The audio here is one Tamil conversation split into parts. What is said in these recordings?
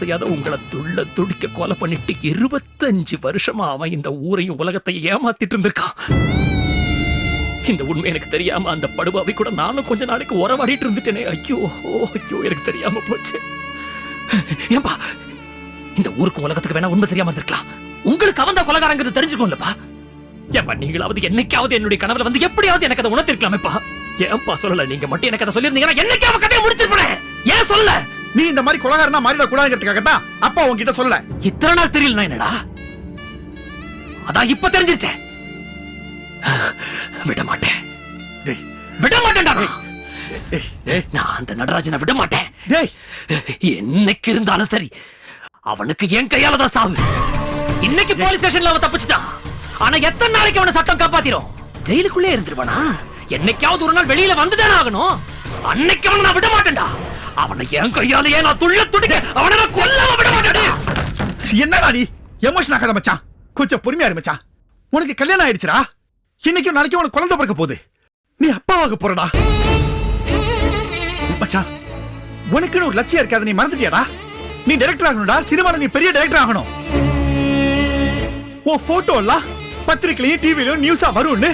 செய்யாத உங்களை துள்ள துடிக்க கொலை பண்ணிட்டு இருபத்தஞ்சு வருஷமா அவன் இந்த ஊரையும் உலகத்தையும் ஏமாத்திட்டு இருந்திருக்கான். இந்த உண்மை எனக்கு தெரியாம அந்த படுபாவை கூட நானும் கொஞ்ச நாளைக்கு உறவாடிட்டு இருந்துட்டேனே. ஐயோ ஐயோ எனக்கு தெரியாம போச்சு. ஏன்பா இந்த ஊருக்கு உலகத்துக்கு வேணா உண்மை தெரியாம இருந்திருக்கலாம். உங்களுக்கு அவன் தான் கொலகாரங்கிறது தெரிஞ்சுக்கோங்களப்பா ஏன்பா நீங்களாவது என்னைக்காவது என்னுடைய கனவுல வந்து எப்படியாவது எனக்கு அதை உணர்த்திருக்கலாமேப்பா. ஏன்பா சொல்லல நீங்க மட்டும் எனக்கு அதை சொல்லியிருந்தீங்கன்னா என்னைக்காவது கதையை முடிச்சிருப்பேன். ஏன் சொல்ல நீ இந்த மாதிரி கொலகாரனா மாறிட கூடாதுங்கிறதுக்காக தான் அப்பா உன்கிட்ட சொல்லல. இத்தனை நாள் தெரியல என்னடா? அதான் இப்ப தெரிஞ்சிருச்சே. விட மாட்டேன் டேய் விட மாட்டேன்டா நான். அந்த நடராஜனை விட மாட்டேன் என்னைக்கு இருந்தாலும் சரி அவனுக்கு என் கையால தான் சாவு. இன்னைக்கு போலீஸ் ஸ்டேஷன்ல அவன் தப்பிச்சிட்டான். ஆனா எத்தனை நாளைக்கு அவனை சட்டம் காப்பாத்திரும்? ஜெயிலுக்குள்ளே இருந்துருவானா? என்னைக்காவது ஒரு நாள் வெளியில வந்துதானே ஆகணும்? அன்னைக்கு அவனை நான் விட மாட்டேன்டா அவனை என் கையாலேயே நான் துள்ள துடிக்க அவனை நான் கொல்லாம விட மாட்டேன். என்னடா நீ? எமோஷன் ஆகாத மச்சான். கொஞ்சம் பொறுமையா இரு மச்சான். உனக்கு கல்யாணம் ஆயிடுச்சுடா. இன்னைக்கும் நாளைக்கு உனக்கு குழந்தை பிறக்க போகுது. நீ அப்பாவாக போறடா. மச்சான் உனக்குன்னு ஒரு லட்சியம் இருக்காது நீ மறந்துட்டியாடா? நீ டைரக்டர் ஆகணும்டா. சினிமாவில் நீ பெரிய டைரக்டர் ஆகணும். உன் போட்டோ எல்லாம் பத்திரிக்கையிலயும் டிவிலையும் நியூஸா வரும்னு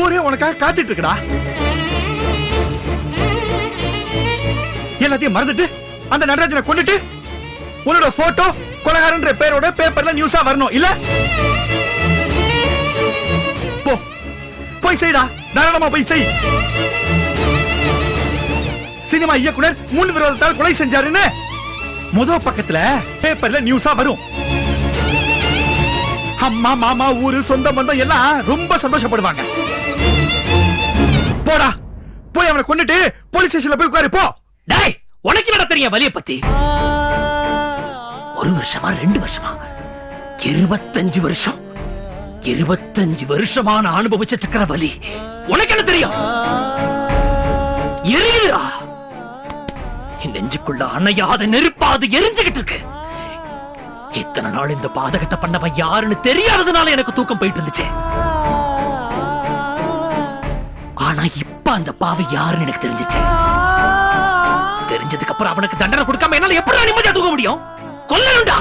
ஊரே உனக்காக காத்துட்டு இருக்கடா. எல்லாத்தையும் மறந்துட்டு அந்த நடராஜனை கொண்டுட்டு உன்னோட போட்டோ கொலகாரன்ற பேரோட பேப்பர்ல நியூஸா வரணும் இல்ல? போ. போய் செய்டா. தாராளமா போய் செய். சினிமா இயக்குனர் மூணு விரோதத்தால் கொலை செஞ்சாருன்னு முத பக்கத்துல பேப்பர்ல நியூஸா வரும். அம்மா மாமா ஊரு சொந்த பந்தம் எல்லாம் ரொம்ப சந்தோஷப்படுவாங்க. போடா. போய் அவனை கொண்டுட்டு போலீஸ் ஸ்டேஷன்ல போய் உட்காரு போ. டேய்! உனக்கு என்ன தெரியும் வலிய பத்தி? ஒரு வருஷமா ரெண்டு வருஷமா? இருபத்தஞ்சு வருஷம். இருபத்தஞ்சு வருஷமா நான் அனுபவிச்சிட்டு இருக்கிற வலி. உனக்கு என்ன தெரியும்? எரியுதுடா. என் நெஞ்சுக்குள்ள அணையாத நெருப்பாது எரிஞ்சுகிட்டு இருக்கு. இத்தனை நாள் இந்த பாதகத்தை பண்ணவன் யாருன்னு தெரியாததுனால எனக்கு தூக்கம் போயிட்டு இருந்துச்சு. ஆனா இப்ப அந்த பாவை யாருன்னு எனக்கு தெரிஞ்சிச்சு. அப்புறம் அவனுக்கு தண்டனை கொடுக்காம என்னால எப்படி நிம்மதியா தூங்க முடியும்? கொல்லணும்டா.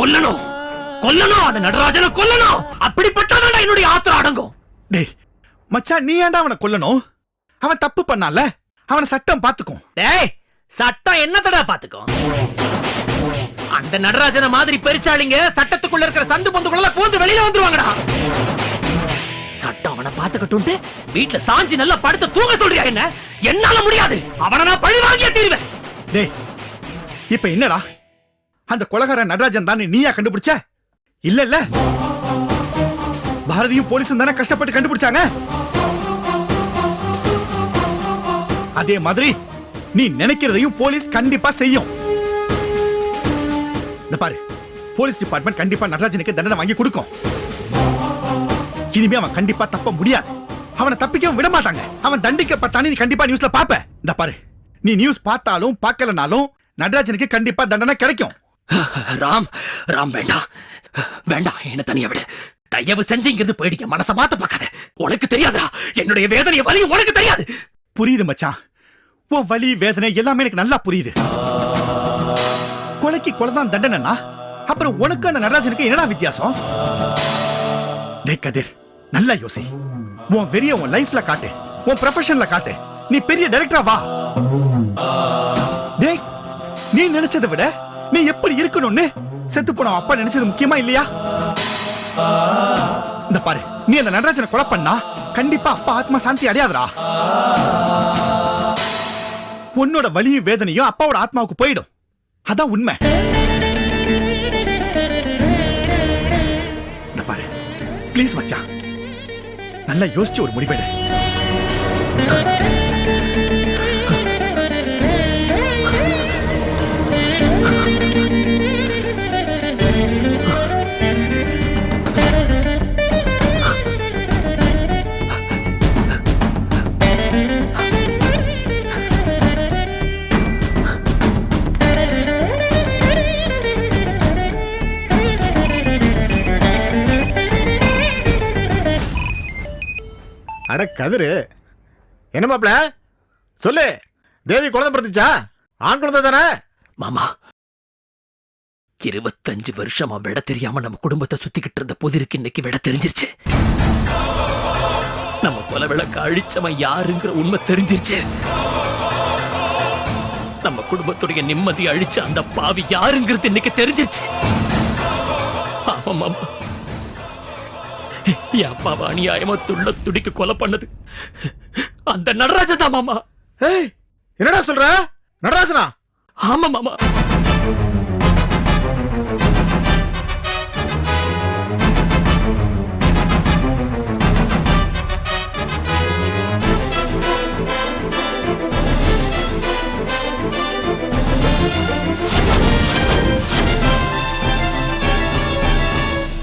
கொல்லணும். கொல்லணும். அந்த நடராஜனை கொல்லணும். அப்படிப்பட்டதான் என்னுடைய ஆத்திரம் அடங்கும். டேய் மச்சான் நீ ஏன்டா அவனை கொல்லணும்? அவன் தப்பு பண்ணால அவனை சட்டம் பாத்துக்கும். டேய் சட்டம் என்னத்தடா பாத்துக்கும்? அந்த நடராஜன மாதிரி பெருச்சாளிங்க சட்டத்துக்குள்ள இருக்கிற சந்து பந்துக்குள்ள பூந்து வெளியில வந்துருவாங்கடா. சட்டம் அவனை பாத்துக்கட்டும்ட்டு வீட்டுல சாஞ்சி நல்லா படுத்து தூங்க சொல்றியா என்ன? என்னால முடியாது. அவனை நான் பழி வாங்கியே தீருவேன். டேய் இப்ப என்னடா? அந்த கொலகார நடராஜன் தானே நீயா கண்டுபிடிச்ச? இல்ல இல்ல பாரதியும் போலீஸும் தானே கஷ்டப்பட்டு கண்டுபிடிச்சாங்க? அதே மாதிரி நீ நினைக்கிறதையும் போலீஸ் கண்டிப்பா செய்யும். இந்த பாரு போலீஸ் டிபார்ட்மெண்ட் கண்டிப்பா நடராஜனுக்கு தண்டனை வாங்கி கொடுக்கும். இனிமே அவன் கண்டிப்பா தப்ப முடியாது. அவனை தப்பிக்கவும் விட மாட்டாங்க. அவன் தண்டிக்கப்பட்டான்னு நீ கண்டிப்பா நியூஸ்ல பாப்ப. இந்த பாரு. நீ நியூஸ் பார்த்தாலும் பார்க்கலனாலும் நடராஜனுக்கு கண்டிப்பா தண்டனை கிடைக்கும். ராம் ராம் வேண்டாம் வேண்டாம் என்ன தனியா விடு. தயவு செஞ்சு இங்கிருந்து போயிடுங்க மனச மாத்த பார்க்காத. உனக்கு தெரியாதா என்னுடைய வேதனைய வலி உனக்கு தெரியாது. புரியுது மச்சான். உன் வலி வேதனை எல்லாமே எனக்கு நல்லா புரியுது. கொலைக்கு கொலை தான் தண்டனைனா அப்புறம் உனக்கு அந்த நடராஜனுக்கு என்னடா வித்தியாசம்? டேய் கதிர் நல்லா யோசி. உன் வெறிய உன் லைஃப்ல காட்டு. உன் ப்ரொஃபஷன்ல காட்டு. நீ பெரிய டைரக்டரா வா. டேய் நீ நினைச்சதை விட நீ எப்படி இருக்கணும்னு செத்து போன அப்பா நினைச்சது முக்கியமா இல்லையா? இந்த பாரு நீ அந்த நடராஜனை கொலை பண்ணா கண்டிப்பா அப்பா ஆத்மா சாந்தி அடையாதுடா. உன்னோட வலியும் வேதனையும் அப்பாவோட ஆத்மாவுக்கு போயிடும். அதான் உண்மை. இந்த பாரு ப்ளீஸ் மச்சான். நல்லா யோசிச்சு ஒரு முடிவெடு. கதிரு. என்ன மாப்பிள? சொல்லு. தேவி குழந்தை பிறந்துச்சா? ஆண் குழந்தை தானே? மாமா இருபத்தஞ்சு வருஷமா விட தெரியாம நம்ம குடும்பத்தை சுத்திக்கிட்டு இருந்த புதிருக்கு இன்னைக்கு விட தெரிஞ்சிருச்சு. நம்ம கொலவிளக்க அழிச்சவன் யாருங்கிற உண்மை தெரிஞ்சிருச்சு. நம்ம குடும்பத்துடைய நிம்மதி அழிச்ச அந்த பாவி யாருங்கிறது இன்னைக்கு தெரிஞ்சிருச்சு. ஆமா மாமா. என் அப்பாவை அநியாயமா துள்ள துடிக்க கொலை பண்ணது. அந்த நடராஜன் தான் மாமா. ஏய் என்னடா சொல்ற? நடராசனா ஆமா மாமா.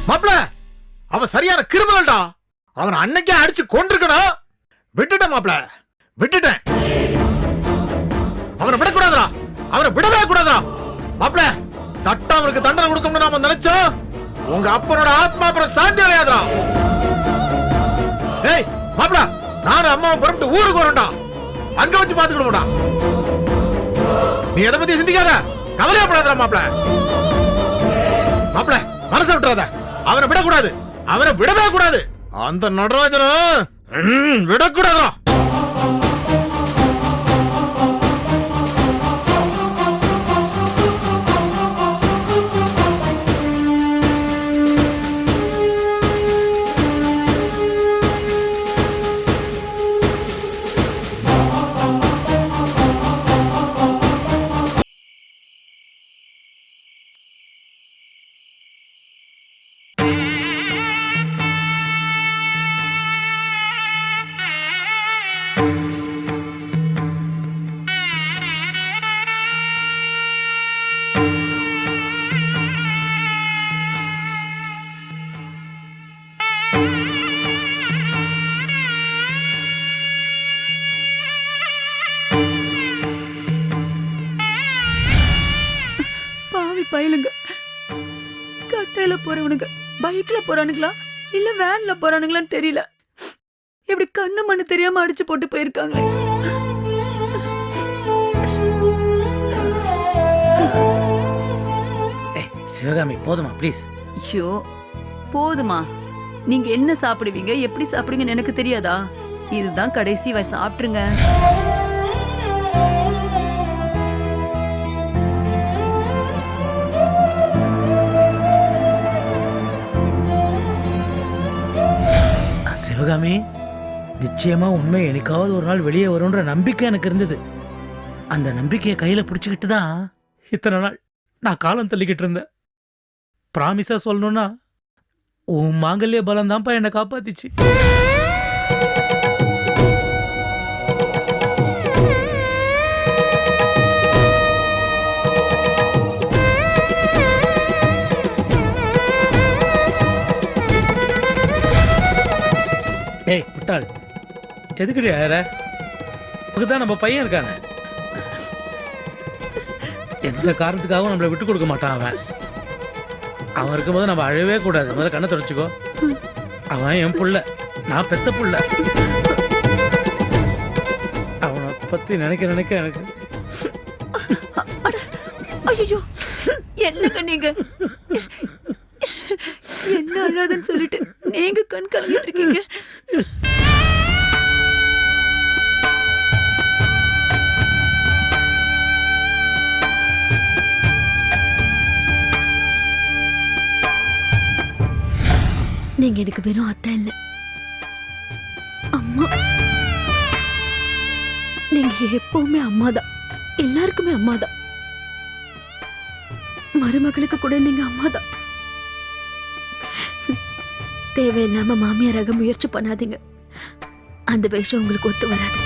மாப்ள! அவன் சரியான கிரிமினல்டா. அவன் அன்னைக்கே அடிச்சு கொண்டிருக்கணும் விட்டுட்டேன் மாப்ள விட்டுட்டேன். அவனை விடக்கூடாதுடா. அவனை விடவே கூடாதுடா. மாப்ள சட்டம் அவனுக்கு தண்டனை கொடுக்கணும்னு நாம நினைச்சோம். உங்க அப்பனோட ஆத்மா அப்புறம் சாந்தி அடையாதுடா. ஏய் மாப்ள நானும் அம்மாவும் புறப்பட்டு ஊருக்கு வரணும்டா அங்க வச்சு பாத்துக்கணும்டா நீ எதை பத்தி சிந்திக்காத. கவலையப்படாதடா மாப்ள மாப்ள மனசை விட்டுறாத. அவனை விடக்கூடாது. அவரை விடவே கூடாது. அந்த நடராஜன விடக்கூடாதுடா. பயலுங்க. கட்டையில போறவனுங்க பைக்ல போறானுங்களா? இல்ல வேன்ல போறானுங்களான்னு தெரியல. இப்படி கண்ணு மண்ணு தெரியாம அடிச்சு போட்டு போயிருக்காங்களே ஏய் சிவகாமி போதுமா ப்ளீஸ் ஐயோ போதுமா. நீங்க என்ன சாப்பிடுவீங்க எப்படி சாப்பிடுவீங்கன்னு எனக்கு தெரியாதா? இதுதான் கடைசி சாப்பிட்டுருங்க. சிவகாமி நிச்சயமா உண்மை எனக்காவது ஒரு நாள் வெளியே வரும்ன்ற நம்பிக்கை எனக்கு இருந்தது. அந்த நம்பிக்கையை கையில பிடிச்சுக்கிட்டு தான் இத்தனை நாள் நான் காலம் தள்ளிக்கிட்டு இருந்தேன். ப்ராமிஸா சொல்லணும்னா உன் மாங்கல்ய பலம் தான்ப்பா என்னை காப்பாத்திச்சு. ஏய் முட்டாள். எதுக்குடி அழற? தான் நம்ம பையன் இருக்கானே. எந்த காரணத்துக்காகவும் நம்மளை விட்டு கொடுக்க மாட்டான் அவன். அவன் இருக்கும்போது நம்ம அழவே கூடாது. முதல்ல கண்ணை தொடச்சிக்கோ. அவன் என் புள்ள. நான் பெத்த புள்ள. அவனை பத்தி நினைக்க நினைக்க எனக்கு ஐயோ. என்னங்க நீங்க? என்ன அழாதுன்னு சொல்லிட்டு நீங்க கண் கலந்துட்டு இருக்கீங்க? அம்மா நீங்க எப்பவுமே அம்மாதான். எல்லாருக்குமே அம்மாதான். மருமகளுக்கு கூட நீங்க அம்மாதான். தேவையில்லாம மாமியாராக முயற்சி பண்ணாதீங்க. அந்த வேஷம் உங்களுக்கு ஒத்து வராது.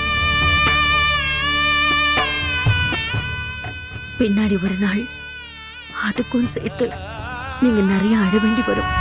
பின்னாடி ஒரு நாள் அதுக்கும் சேர்த்து நீங்க நிறைய அழ வேண்டி வரும்.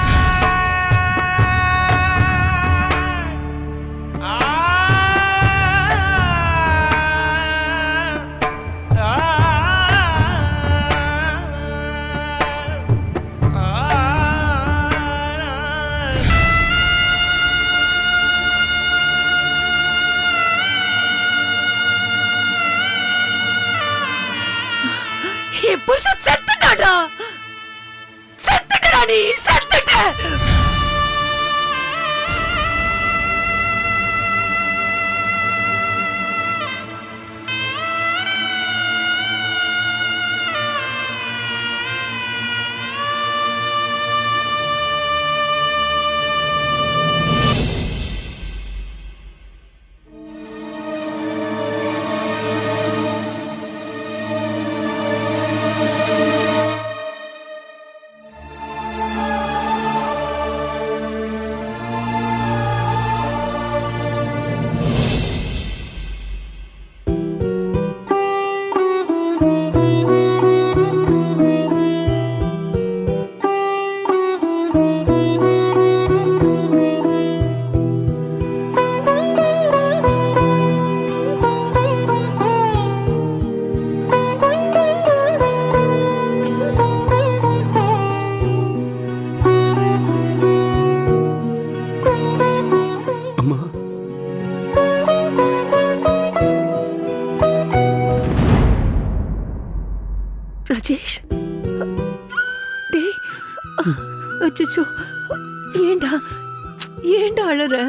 அழற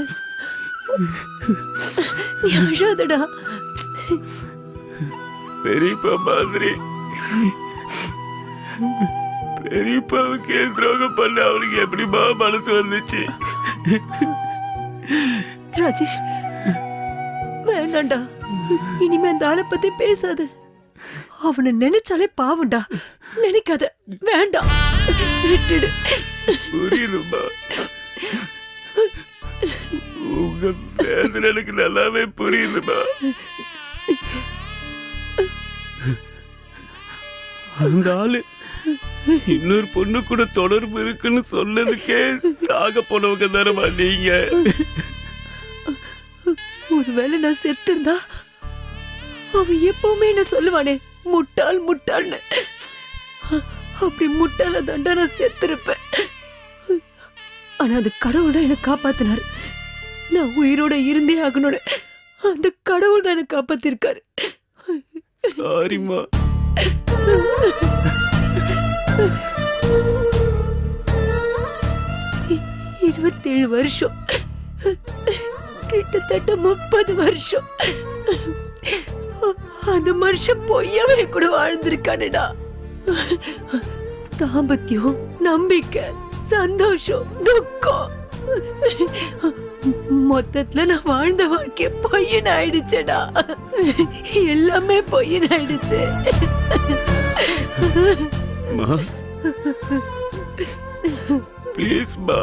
நீ அழாதடா பெரியப்பா மாதிரி. பெரியப்பாவுக்கு துரோகம் பண்ண? அவனுக்கு எப்படிமா மனசு வந்துச்சு? ராஜேஷ் வேண்டாம்டா இனிமே அந்த ஆளை பத்தி பேசாத. அவனை நினைச்சாலே பாவம்டா. நினைக்காத. வேண்டாம். விட்டுடு. புரியுதுமா உங்க வேதனை எனக்கு நல்லாவே புரியுதுமா. அந்த ஆளு இன்னொரு பொண்ணு கூட தொடர்பு இருக்குன்னு சொன்னதுக்கே சாக போனவங்க தானமா நீங்க. ஒருவேளை நான் செத்திருந்தா அவன் எப்பவுமே என்ன சொல்லுவானே முட்டாள் முட்டாள்னு. அப்படி முட்டாள தண்டா நான் செத்திருப்பேன். ஆனா அந்த கடவுள் தான் என்னை காப்பாத்தினாரு. நான் உயிரோட இருந்தே ஆகணும்னு அந்த கடவுள் தான் என்னை காப்பாத்திருக்காரு. சாரிம்மா. இருபத்தேழு வருஷம். கிட்டத்தட்ட முப்பது வருஷம். அந்த மனுஷன் பொய்யாவே கூட வாழ்ந்திருக்கானடா. தாம்பத்தியம் நம்பிக்கை சந்தோஷம் துக்கம். மொத்தத்துல நான் வாழ்ந்த வாழ்க்கை பொய்யன் ஆயிடுச்சேடா எல்லாமே பொய்யன் ஆயிடுச்சு ப்ளீஸ் மா.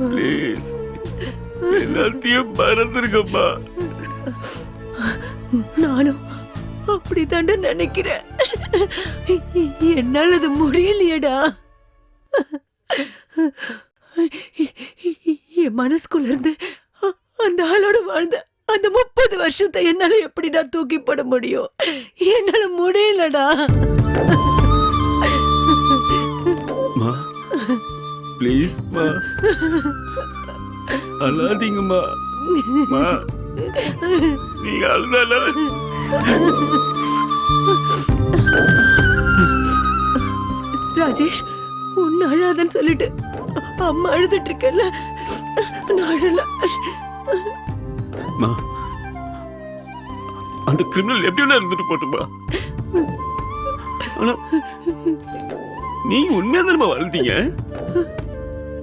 ப்ளீஸ் எல்லாத்தையும் மறந்துருங்கம்மா. நானும் அப்படித்தாண்ட நினைக்கிறேன். என்னால அது முடியலையேடா. என் மனசுக்குள்ள இருந்து அந்த ஆளோட வாழ்ந்த அந்த முப்பது வருஷத்தை என்னால எப்படிடா தூக்கி போட முடியும்? என்னால முடியலடா. மா ப்ளீஸ் மா. அழாதீங்கம்மா. மா நீங்க அழுதால. ராஜேஷ் உன்னை அழாதன்னு சொல்லிட்டு அம்மா அழுதுட்டு இருக்கேன்ல நான் அந்த கிரிமினல் எப்படி வேணா இருந்துட்டு போட்டுமா ஆனா நீங்க உண்மையா தானே வாழ்ந்தீங்க?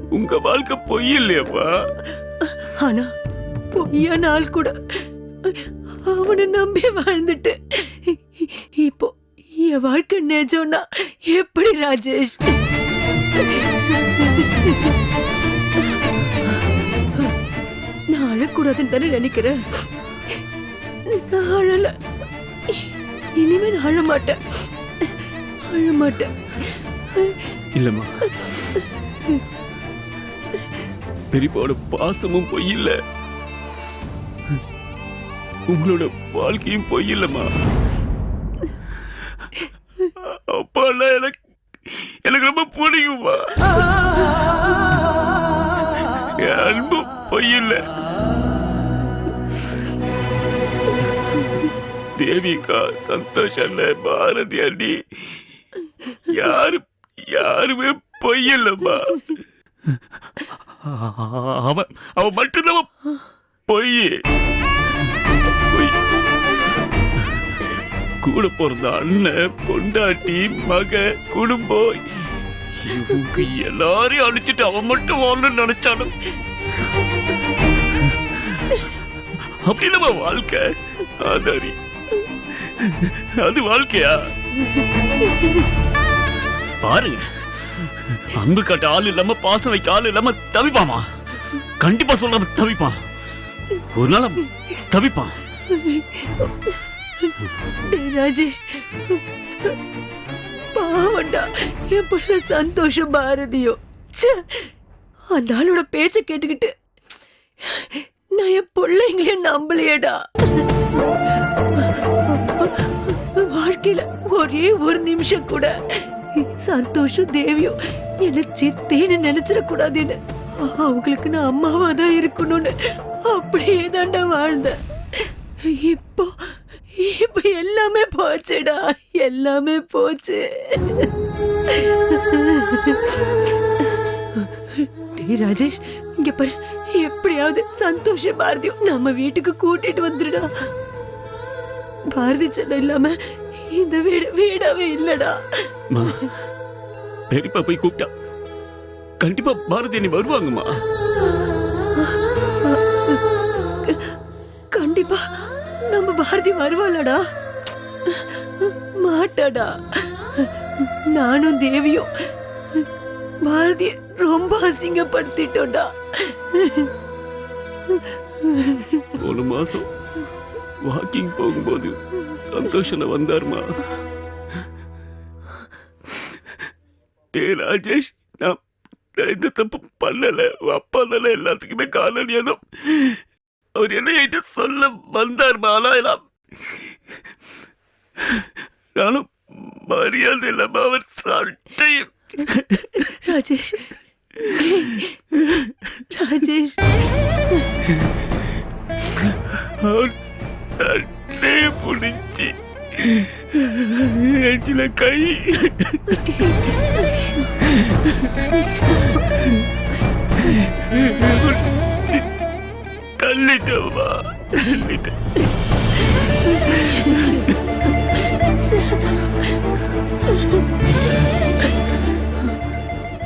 உங்க வாழ்க்கை பொய் இல்லையாப்பா? ஆனா பொய்யான ஆள் கூட அவனை நம்பி வாழ்ந்துட்டு இப்போ என் வாழ்க்கை நிஜம்னா எப்படி ராஜேஷ்? நான் தானே நினைக்கிறேன். நான் அழல. இனிமே நான் அழ மாட்டேன் அழ மாட்டேன் இல்லம்மா. பெரியப்பாவோட பாசமும் பொய் இல்ல உங்களோட வாழ்க்கையும் பொய் இல்லம்மா எல்லாம் எனக்கு எனக்கு ரொம்ப பிடிக்கும்மா அன்பு பொய் இல்ல தேவிகா சந்தோஷ் அண்ணன் பாரதி அண்ணி. யாரு யாருமே பொய்யில்லம்மா. அவன் அவன் மட்டும்தான் பொய். பொய். கூட பிறந்த அண்ணன் பொண்டாட்டி மக குடும்பம். இவங்க எல்லாரையும் அழிச்சிட்டு அவன் மட்டும் வாழணும்னு நினைச்சாலும் அப்படி நம்ம வாழ்க்கை. ஆதாரி அது வாழ்க்கையா? பாரு அன்பு காட்ட ஆள் இல்லாம பாசம் வைக்க ஆள் இல்லாம தவிப்பாமா? கண்டிப்பா சொல்ற தவிப்பான். ஒரு நாள் தவிப்பான். ராஜேஷ் பாவண்டா என் புள்ள சந்தோஷம் பாரதியோ. ச்சே, அந்த ஆளோட பேச்ச கேட்டுக்கிட்டு நான் என் பிள்ளைங்களே நம்பலையேடா. வாழ்க்கையில ஒரே ஒரு நிமிஷம் கூட. சந்தோஷம் தேவியும் என்ன சித்தின்னு நினைச்சிட கூடாதுன்னு அவங்களுக்கு நான் அம்மாவா தான் இருக்கணும்னு அப்படியே தாண்டா வாழ்ந்தேன். இப்போ இப்போ எல்லாமே போச்சுடா எல்லாமே போச்சு. ராஜேஷ் இங்க பாரு எப்படியாவது சந்தோஷ பாரதியும் நம்ம வீட்டுக்கு கூட்டிட்டு வந்துடுடா பாரதி செல்லம் இல்லாம இந்த வீடு வீடாவே இல்லடா. பெரியப்பா போய் கூப்பிட்டா. கண்டிப்பா பாரதி அண்ணி வருவாங்கம்மா. கண்டிப்பா நம்ம பாரதி வருவாளடா. மாட்டாடா. நானும் தேவியும் பாரதிய ரொம்ப அசிங்கப்படுத்திட்டோம்டா. ஒரு மாசம் வாக்கிங் போகும்போது சந்தோஷன வந்தாருமா. டே ராஜேஷ் நான் இந்த தப்பு பண்ணல. அப்பா தானே எல்லாத்துக்குமே காரணம் அவர் என்ன என்கிட்ட சொல்ல வந்தாருமா? ஆனா எல்லாம் நானும் மரியாதை இல்லாம அவர் சட்டை ராஜேஷ். ராஜேஷ். அவர் சட்டையை புடிச்சு நெஞ்சில கை. தள்ளிட்டவா தள்ளிட்ட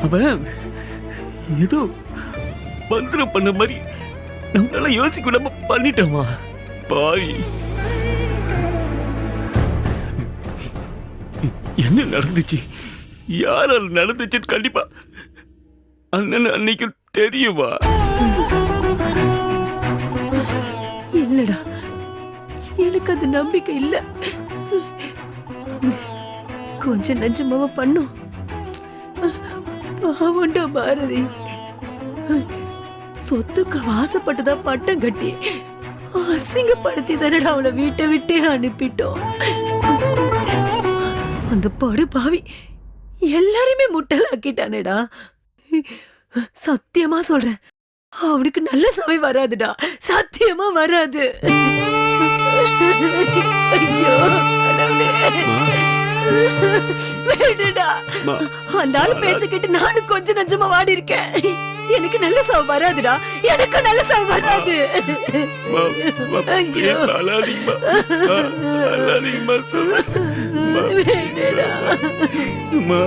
அவன் ஏதோ மந்திரம் பண்ண மாதிரி நம்மளால யோசிக்க விடாம பண்ணிட்டோமா பாவி. என்ன நடந்துச்சு? யாரால் நடந்துச்சுன்னு கண்டிப்பா அண்ணன் அன்னைக்கு தெரியுமா? இல்லடா எனக்கு அது நம்பிக்கை இல்ல. கொஞ்சம் நஞ்சமாவ பண்ணும் பாவண்டா பாரதி. சொத்துக்கு வாசப்பட்டுதான் பட்டம் கட்டி. அசிங்கப்படுத்தி தானடா அவளை வீட்டை விட்டே அனுப்பிட்டோம். அந்த படு பாவி. எல்லாரையுமே முட்டலாக்கிட்டானேடா சத்தியமா சொல்றேன். அவனுக்கு நல்ல சமயம் வராதுடா. சத்தியமா வராது. அந்த ஆளு பேச்ச கேட்டு நானும் கொஞ்சம் நஞ்சமா வாடி இருக்கேன் எனக்கு நல்ல சாவு வராதுடா. எனக்கு நல்ல சாவு வராது. அழாதீங்கம்மா. அழாதீங்கம்மா, சொல்லு. மா,